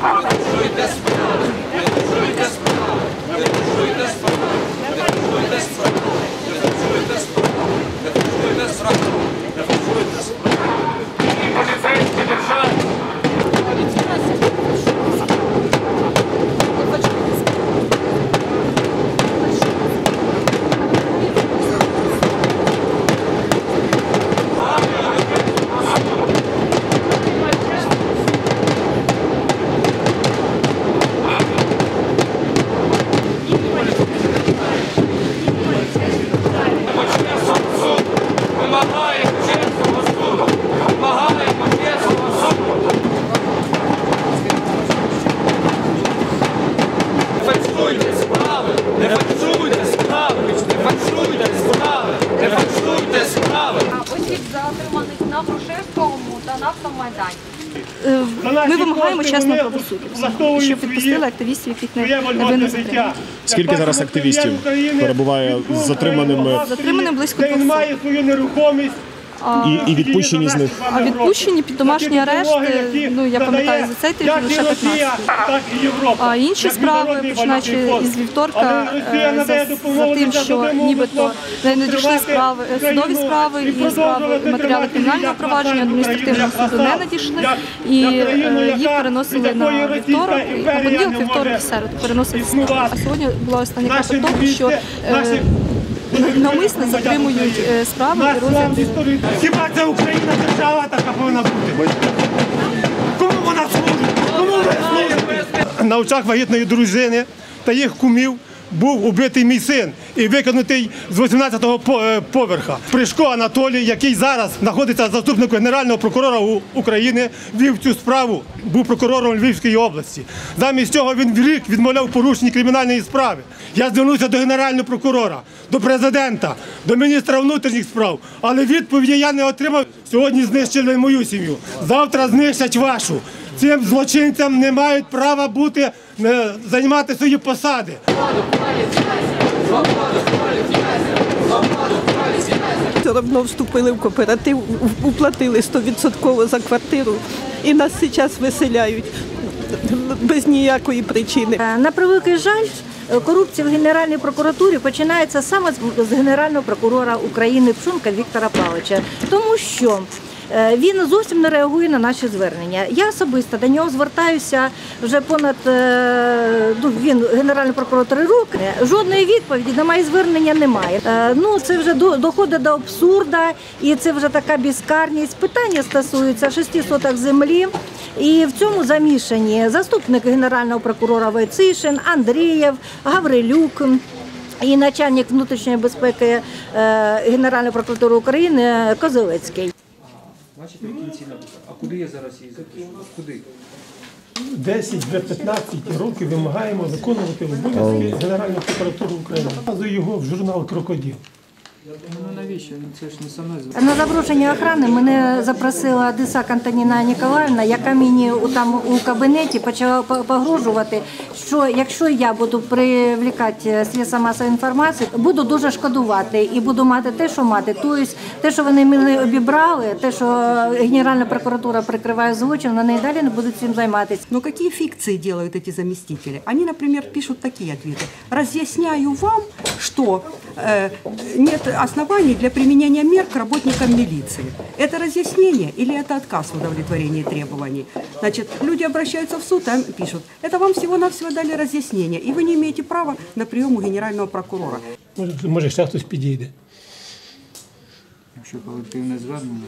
Desperado, desperado, desperado, desperado, desperado, desperado, Не фальшуйте справи! Не фальшуйте справи! Не фальшуйте справи! осіб затриманих на Грушевському та на автомайдані. Е, Ми вимагаємо чесного правосуддя, щоб відпустили відпустили активістів, яких не своє винно затримали. Скільки зараз активістів перебуває з затриманими? Затриманим близько Де він 200. має свою нерухомість. І, і відпущені з них. А відпущені під домашній арешт, е, ну я пам'ятаю за цей тиждень лише 15. так і Європа. А інші справи, починаючи із вівторка, е, за, за тим, що нібито не надійшли справи, е, судові справи і справи матеріали кримінального провадження адміністративного суду не надійшли, і е, їх переносили на вівторок, і на понеділок, вівторок і середу переносили. А сьогодні була остання того, що навмисно затримують е, справи і розгляд. Хіба це Україна держава така повинна бути? Кому вона служить? Кому вона служить? На очах вагітної дружини та їх кумів був убитий мій син і викинутий з 18-го е, поверха. Пришко Анатолій, який зараз знаходиться заступником Генерального прокурора України, вів цю справу, був прокурором Львівської області. Замість цього він в рік відмовляв порушенні кримінальної справи. Я звернувся до генерального прокурора, до президента, до міністра внутрішніх справ, але відповіді я не отримав. Сьогодні знищили мою сім'ю. Завтра знищать вашу. Цим злочинцям не мають права бути е, займати свої посади. Все одно вступили в кооператив, уплатили 100% за квартиру і нас зараз виселяють без ніякої причини. Е, На превеликий жаль, е, корупція в Генеральній прокуратурі починається саме з- Генерального прокурора України Пшунка Віктора Павловича, тому що він зовсім не реагує на наші звернення. Я особисто до нього звертаюся вже понад е, ну, він генеральний прокурор три роки. Жодної відповіді мої звернення немає. Е, Ну це вже до- доходить до абсурда, і це вже така безкарність. Питання стосується шести соток землі. І в цьому замішані заступник генерального прокурора Войцишин, Андрієв, Гаврилюк. І начальник внутрішньої безпеки е, Генеральної прокуратури України Козелецький. Бачите, в кінці написано. А куди я зараз її запишу? Куди? 10-15 років вимагаємо виконувати обов'язки Генеральної прокуратури України. Показую його в журнал Крокодил. Ну навіщо? Ну, Це ж не саме з На запрошення охорони мене запросила Дисак Антоніна Ніколаївна, яка мені у- там у кабінеті почала по- погрожувати, що якщо я буду привлікати средства масової інформації, буду дуже шкодувати і буду мати те, що мати. Тобто те, що вони мене обібрали, те, що Генеральна прокуратура прикриває злочин, вони і далі не будуть цим займатися. Но какие фикции делают эти заместители? Они, например, пишут такие ответы. Разъясняю вам, что э, нет оснований для применения мер к работникам милиции. Это разъяснение или это отказ в удовлетворении требований? Значит, люди обращаются в суд, а пишут, это вам всего-навсего дали разъяснение, и вы не имеете права на прием у генерального прокурора. Може, може ще хтось підійде. Якщо колективне звернення.